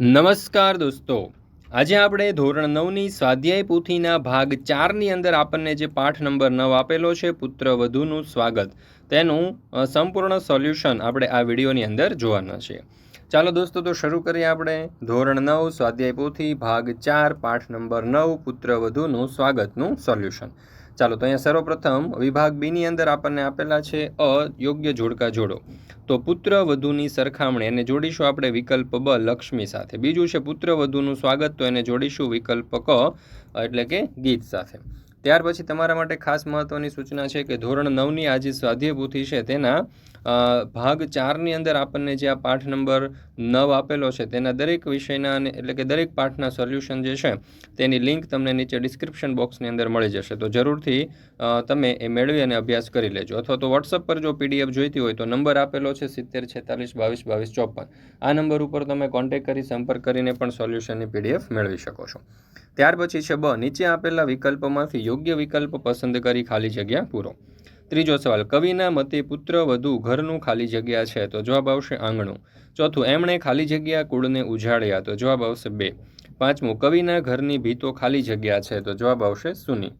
નમસ્કાર દોસ્તો. આજે આપણે ધોરણ નવની સ્વાધ્યાય પોથીના ભાગ ચારની અંદર આપણને જે પાઠ નંબર નવ આપેલો છે, પુત્ર વધુનું સ્વાગત. તેનું સંપૂર્ણ સોલ્યુશન આપણે આ વિડીયોની અંદર જોવાના છે. ચાલો દોસ્તો, તો શરૂ કરીએ આપણે. ધોરણ નવ, સ્વાધ્યાય પોથી, ભાગ ચાર, પાઠ નંબર નવ, પુત્ર વધુનું સ્વાગતનું સોલ્યુશન. ચાલો, તો અહીંયા સર્વપ્રથમ વિભાગ બીની અંદર આપણને આપેલા છે, અ, યોગ્ય જોડકા જોડો. તો પુત્ર વધુની સરખામણી એને જોડીશું આપણે વિકલ્પ બ, લક્ષ્મી સાથે. બીજું છે પુત્ર વધુનું સ્વાગત, તો એને જોડીશું વિકલ્પ ક, એટલે કે ગીત સાથે. ત્યાર પછી તમારા માટે ખાસ મહત્ત્વની સૂચના છે કે ધોરણ નવની આ જે સ્વાધ્યાય છે તેના ભાગ ચારની અંદર આપણને જે આ પાઠ નંબર નવ આપેલો છે તેના દરેક વિષયના એટલે કે દરેક પાઠના સોલ્યુશન જે છે તેની લિંક તમને નીચે ડિસ્ક્રિપ્શન બોક્સની અંદર મળી જશે. તો જરૂરથી તમે એ મેળવી અને અભ્યાસ કરી લેજો. અથવા તો વોટ્સઅપ પર જો પીડીએફ જોઈતી હોય તો નંબર આપેલો છે સિત્તેર છેતાલીસ બાવીસ બાવીસ ચોપન. આ નંબર ઉપર તમે કોન્ટેક્ટ કરી સંપર્ક કરીને પણ સોલ્યુશનની પીડીએફ મેળવી શકો છો. ત્યાર પછી છે બ, નીચે આપેલા વિકલ્પમાંથી યોગ્ય વિકલ્પ પસંદ કરી ખાલી જગ્યા પૂરો. ત્રીજો સવાલ, કવિના મતે પુત્ર વધુ ઘરનું ખાલી જગ્યા છે? તો જવાબ આવશે આંગણું. ચોથું, એમણે ખાલી જગ્યા કુળને ઉજાડ્યા, તો જવાબ આવશે બે. પાંચમું, કવિના ઘરની ભીતો ખાલી જગ્યા છે? તો જવાબ આવશે સુની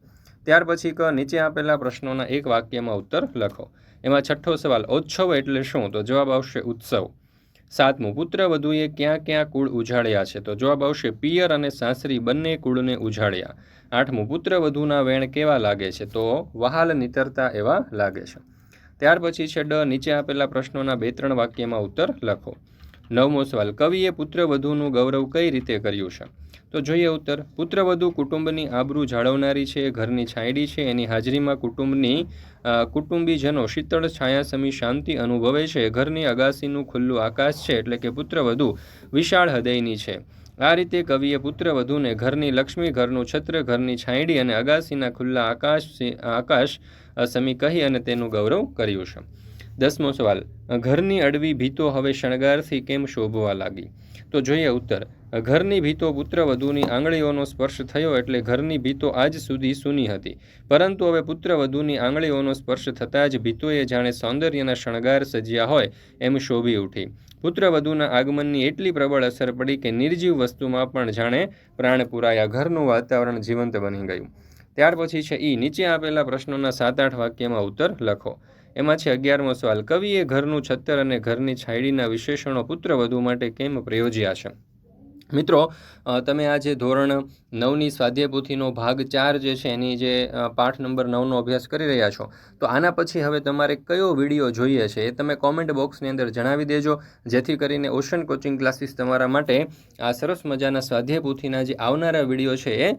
ત્યાર પછી ક, નીચે આપેલા પ્રશ્નોના એક વાક્યમાં ઉત્તર લખો. એમાં છઠ્ઠો સવાલ, ઉત્સવ એટલે શું? તો જવાબ આવશે ઉત્સવ. સાતમું, પુત્ર વધુએ ક્યાં ક્યાં કુળ ઉજાડ્યા છે? તો જવાબ આવશે પિયર અને સાસરી બંને કુળને ઉજાડ્યા. આઠમું, પુત્ર વધુના વેણ કેવા લાગે છે? તો વહાલ નીતરતા એવા લાગે છે. ત્યાર પછી છે ડ, નીચે આપેલા પ્રશ્નોના બે ત્રણ વાક્યમાં ઉત્તર લખો. નવમો સવાલ, કવિએ પુત્ર વધુનું ગૌરવ કઈ રીતે કર્યું છે? તો જોઈએ ઉત્તર પુત્રવધુ કુટુંબની આબરૂ જાળવનારી છે, ઘરની છાંયડી છે, એની હાજરીમાં કુટુંબની કુટુંબીજનો શીતળ છાયાસમી શાંતિ અનુભવે છે, ઘરની અગાસીનું ખુલ્લું આકાશ છે, એટલે કે પુત્રવધુ વિશાળ હૃદયની છે. આ રીતે કવિએ પુત્રવધૂને ઘરની લક્ષ્મી, ઘરનું છત્ર, ઘરની છાંયડી અને અગાસીના ખુલ્લા આકાશ આકાશ અસમી સમી કહી અને તેનું ગૌરવ કર્યું છે. દસમો સવાલ, ઘરની અડવી ભીતો હવે શણગારથી કેમ શોભવા લાગી? તો જોઈએ ઉત્તર ઘરની ભીતો પુત્રવધૂની આંગળીઓનો સ્પર્શ થયો એટલે ઘરની ભીતો આજ સુધી સૂની હતી. પરંતુ હવે પુત્રવધૂની આંગળીઓનો સ્પર્શ થતાં જ ભીતોએ જાણે સૌંદર્યના શણગાર સજ્યા હોય એમ શોભી ઉઠી. પુત્રવધુના આગમનની એટલી પ્રબળ અસર પડી કે નિર્જીવ વસ્તુમાં પણ જાણે પ્રાણ પુરાયા ઘરનું વાતાવરણ જીવંત બની ગયું. ત્યાર પછી છે ઈ. નીચે આપેલા પ્રશ્નોના સાત આઠ વાક્યમાં ઉત્તર લખો. એમાં છે અગિયારમો સવાલ. કવિએ ઘરનું છત્તર અને ઘરની છાયડીના વિશેષણો પુત્રવધુ માટે કેમ પ્રયોજ્યા છે? મિત્રો તમે આ જે ધોરણ નવની સ્વાધ્યાય પોથીનો ભાગ ચાર જે છે, એની જે પાઠ નંબર નવનો અભ્યાસ કરી રહ્યા છો, તો આના પછી હવે તમારે કયો વીડિયો જોઈએ છે, એ તમે કોમેન્ટ બોક્સની અંદર જણાવી દેજો, જેથી કરીને ઓશન કોચિંગ ક્લાસીસ તમારા માટે આ સરસ મજાના સ્વાધ્યાય પોથીના જે આવનારા વીડિયો છે, એ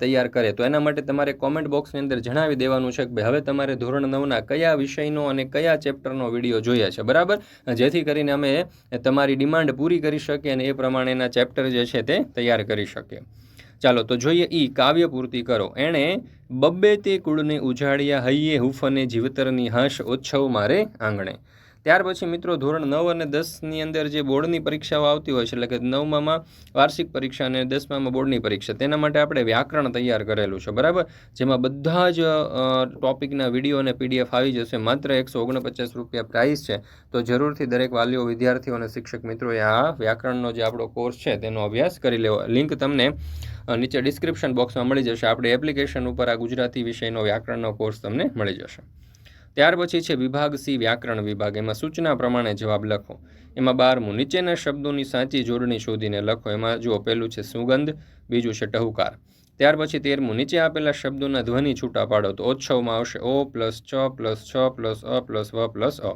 તૈયાર કરે. તો એના માટે તમારે કોમેન્ટ બોક્સની અંદર જણાવી દેવાનું છે કે ભાઈ, હવે તમારે ધોરણ નવના કયા વિષયનો અને કયા ચેપ્ટરનો વીડિયો જોઈએ છે. બરાબર? જેથી કરીને અમે તમારી ડિમાન્ડ પૂરી કરી શકીએ અને એ પ્રમાણેના ચેપ્ટર જે છે તે તૈયાર કરી શકીએ. ચાલો, તો જોઈએ ઈ કાવ્ય પૂર્તિ કરો. એણે, બબ્બે તે કુળને ઉજાડ્યા હૈયે હુફને જીવતરની હાશ ઓછવ મારે આંગણે. ત્યાર પછી મિત્રો ધોરણ નવ અને દસની અંદર જે બોર્ડની પરીક્ષાઓ આવતી હોય છે, એટલે કે નવમામાં વાર્ષિક પરીક્ષા અને દસમામાં બોર્ડની પરીક્ષા, તેના માટે આપણે વ્યાકરણ તૈયાર કરેલું છે, બરાબર? જેમાં બધા જ ટોપિકના વીડિયો અને પીડીએફ આવી જશે, માત્ર એકસો ઓગણપચાસ રૂપિયા પ્રાઇસ છે. તો જરૂરથી દરેક વાલીઓ, વિદ્યાર્થીઓ અને શિક્ષક મિત્રોએ આ વ્યાકરણનો જે આપણો કોર્સ છે, તેનો અભ્યાસ કરી લેવો. લિંક તમને નીચે ડિસ્ક્રિપ્શન બોક્સમાં મળી જશે. આપણી એપ્લિકેશન ઉપર આ ગુજરાતી વિષયનો વ્યાકરણનો કોર્સ તમને મળી જશે. ત્યાર પછી છે વિભાગ સી, વ્યાકરણ વિભાગ. એમાં સૂચના પ્રમાણે જવાબ લખો. એમાં બારમું, નીચેના શબ્દોની સાચી જોડણી શોધીને લખો. એમાં જુઓ પહેલું છે સુગંધ, બીજું છે ટહુકાર. ત્યાર પછી તેરમું, નીચે આપેલા શબ્દોના ધ્વનિ છૂટા પાડો તો ઓછવમાં આવશે ઓ પ્લસ છ પ્લસ છ પ્લસ અ પ્લસ વ પ્લસ અ.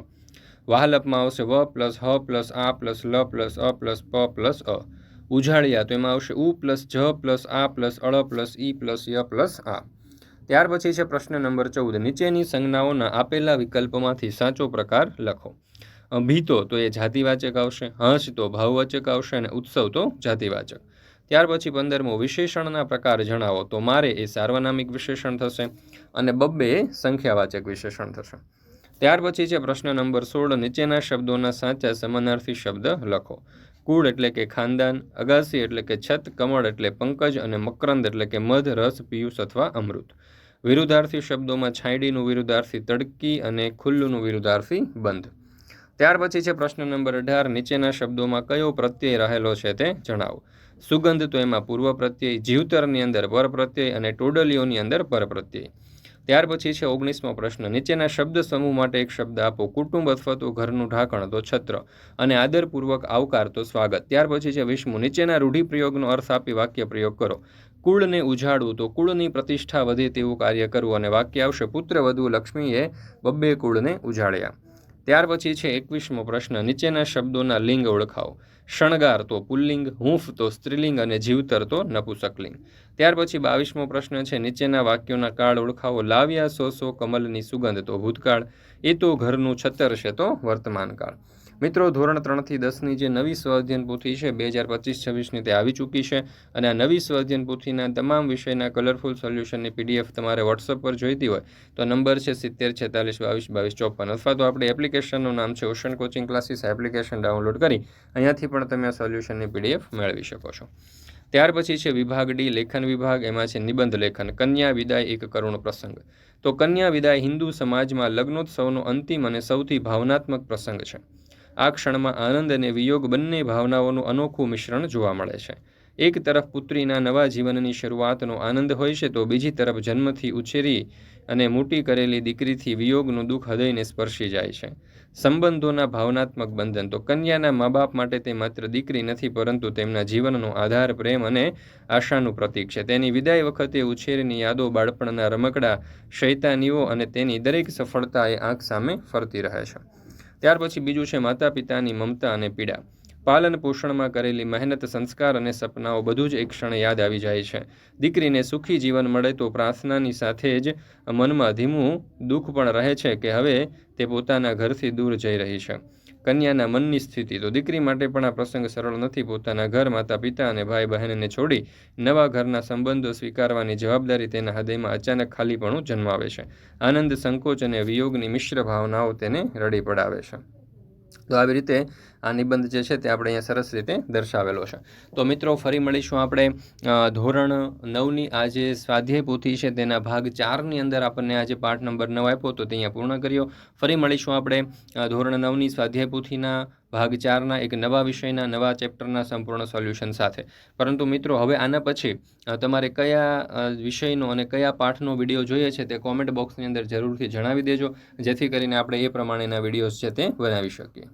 વાહલપમાં આવશે વ પ્લસ હ પ્લસ આ પ્લસ લ પ્લસ અ પ્લસ પ પ્લસ અ. ઉજાળિયા તો એમાં આવશે ઉ પ્લસ જ પ્લસ આ પ્લસ અળ પ્લસ ઈ પ્લસ ય પ્લસ આ. ત્યાર પછી છે પ્રશ્ન નંબર ચૌદ. નીચેની સંજ્ઞાઓના આપેલા વિકલ્પમાંથી સાચો પ્રકાર લખો. ભીતો તો એ જાતિવાચક આવશે, હંસ તો ભાવવાચક આવશે અને ઉત્સવ તો જાતિવાચક. ત્યાર પછી પંદરમો, વિશેષણના પ્રકાર જણાવો તો મારે એ સાર્વનામિક વિશેષણ થશે અને બબ્બે સંખ્યાવાચક વિશેષણ થશે. ત્યાર પછી છે પ્રશ્ન નંબર સોળ, નીચેના શબ્દોના સાચા સમાનાર્થી શબ્દ લખો. કુળ એટલે કે ખાનદાન, અગાસી એટલે કે છત, કમળ એટલે પંકજ અને મકરંદ એટલે કે મધ, રસ, પિયુષ અથવા અમૃત. વિરુદ્ધાર્થી શબ્દોમાં છાંયડીનું વિરુદ્ધાર્થી તડકી અને ખુલ્લુનું વિરુદ્ધાર્થી બંધ. ત્યાર પછી છે પ્રશ્ન નંબર અઢાર. નીચેના શબ્દોમાં કયો પ્રત્યય રહેલો છે તે જણાવો. સુગંધ તો એમાં પૂર્વ પ્રત્યય, જીવતરની અંદર પર પ્રત્યય અને ટોડલીઓની અંદર પર પ્રત્યય. ત્યાર પછી છે ઓગણીસમો પ્રશ્ન. નીચેના શબ્દ સમૂહ માટે એક શબ્દ આપો. કુટુંબ અથવા તો ઘરનું ઢાંકણ, તો છત્ર. અને આદરપૂર્વક આવકાર, તો સ્વાગત. ત્યાર પછી છે વિષ્ણુ નીચેના રૂઢિપ્રયોગનો અર્થ આપી વાક્ય પ્રયોગ કરો. કુળને ઉજાડવું, તો કુળની પ્રતિષ્ઠા વધે તેવું કાર્ય કરવું. અને વાક્ય આવશે, પુત્ર, વધુ, લક્ષ્મીએ બબ્બે કુળને ઉજાડ્યા. ત્યાર પછી છે એકવીસમો પ્રશ્ન, નીચેના શબ્દોના લિંગ ઓળખાવો. શણગાર તો પુલ્લિંગ, હૂંફ તો સ્ત્રીલિંગ અને જીવતર તો નપુસકલિંગ. ત્યાર પછી બાવીસમો પ્રશ્ન છે, નીચેના વાક્યોના કાળ ઓળખાવો. લાવ્યા સો સો કમલની સુગંધ તો ભૂતકાળ. એ તો ઘરનું છતર છે તો વર્તમાન કાળ મિત્રો, ધોરણ ત્રણથી દસની જે નવી સ્વઅધ્યયન પોથી છે, બે હજાર પચીસ છવ્વીસની તે આવી ચૂકી છે અને આ નવી સ્વઅધ્યયન પોથીના તમામ વિષયના કલરફુલ સોલ્યુશનની પીડીએફ તમારે વોટ્સઅપ પર જોઈતી હોય, તો નંબર છે સિત્તેર, છેતાલીસ, બાવીસ બાવીસ, ચોપન. અથવા તો આપણે એપ્લિકેશનનું નામ છે Ocean Coaching Classes application download કરી અહીંયાથી પણ તમે આ સોલ્યુશનની પીડીએફ મેળવી શકો છો. ત્યાર પછી છે વિભાગ ડી લેખન વિભાગ. એમાં છે નિબંધ લેખન. કન્યા વિદાય એક કરુણ પ્રસંગ. તો કન્યા વિદાય હિન્દુ સમાજમાં લગ્નોત્સવનો અંતિમ અને સૌથી ભાવનાત્મક પ્રસંગ છે. આ ક્ષણમાં આનંદ અને વિયોગ બંને ભાવનાઓનું અનોખું મિશ્રણ જોવા મળે છે. એક તરફ પુત્રીના નવા જીવનની શરૂઆતનો આનંદ હોય છે તો બીજી તરફ જન્મથી ઉછેરી અને મોટી કરેલી દીકરીથી વિયોગનું દુઃખ હૃદયને સ્પર્શી જાય છે. સંબંધોના ભાવનાત્મક બંધન તો કન્યાના મા બાપ માટે તે માત્ર દીકરી નથી પરંતુ તેમના જીવનનો આધાર, પ્રેમ અને આશાનું પ્રતીક છે. તેની વિદાય વખતે ઉછેરની યાદો બાળપણના રમકડા, શૈતાનીઓ અને તેની દરેક સફળતા એ આંખ સામે ફરતી રહે છે. ત્યાર પછી બીજું છે માતા પિતાની મમતા અને પીડા. પાલન પોષણમાં કરેલી મહેનત, સંસ્કાર અને સપનાઓ બધું જ એક ક્ષણે યાદ આવી જાય છે. દીકરીને સુખી જીવન મળે તો પ્રાર્થનાની સાથે જ મનમાં ધીમું દુઃખ પણ રહે છે કે હવે તે પોતાના ઘરથી દૂર જઈ રહી છે. કન્યાના મનની સ્થિતિ. તો દીકરી માટે પણ આ પ્રસંગ સરળ નથી. પોતાના ઘર માતા, પિતા અને ભાઈ બહેનને છોડી નવા ઘરના સંબંધો સ્વીકારવાની જવાબદારી તેના હૃદયમાં અચાનક ખાલીપણું જન્માવે છે. આનંદ, સંકોચ અને વિયોગની મિશ્ર ભાવનાઓ તેને રડી પડાવે છે. તો આવી રીતે આ નિબંધ જે છે તે આપણે અહીંયા સરસ રીતે દર્શાવેલો છે. તો મિત્રો, ફરી મળીશું આપણે ધોરણ નવની આ જે સ્વાધ્યાય પોથી છે તેના ભાગ ચારની અંદર આપણને આજે પાઠ નંબર નવ આપ્યો, તો તે અહીંયા પૂર્ણ કર્યો. ફરી મળીશું આપણે ધોરણ નવની સ્વાધ્યાય પોથીના ભાગ ચારના એક નવા વિષયના, નવા ચેપ્ટરના સંપૂર્ણ સોલ્યુશન સાથે. પરંતુ મિત્રો, હવે આના પછી તમારે કયા વિષયનો અને કયા પાઠનો વીડિયો જોઈએ છે તે કોમેન્ટ બોક્સની અંદર જરૂરથી જણાવી દેજો, જેથી કરીને આપણે એ પ્રમાણેના વિડીયોઝ છે તે બનાવી શકીએ.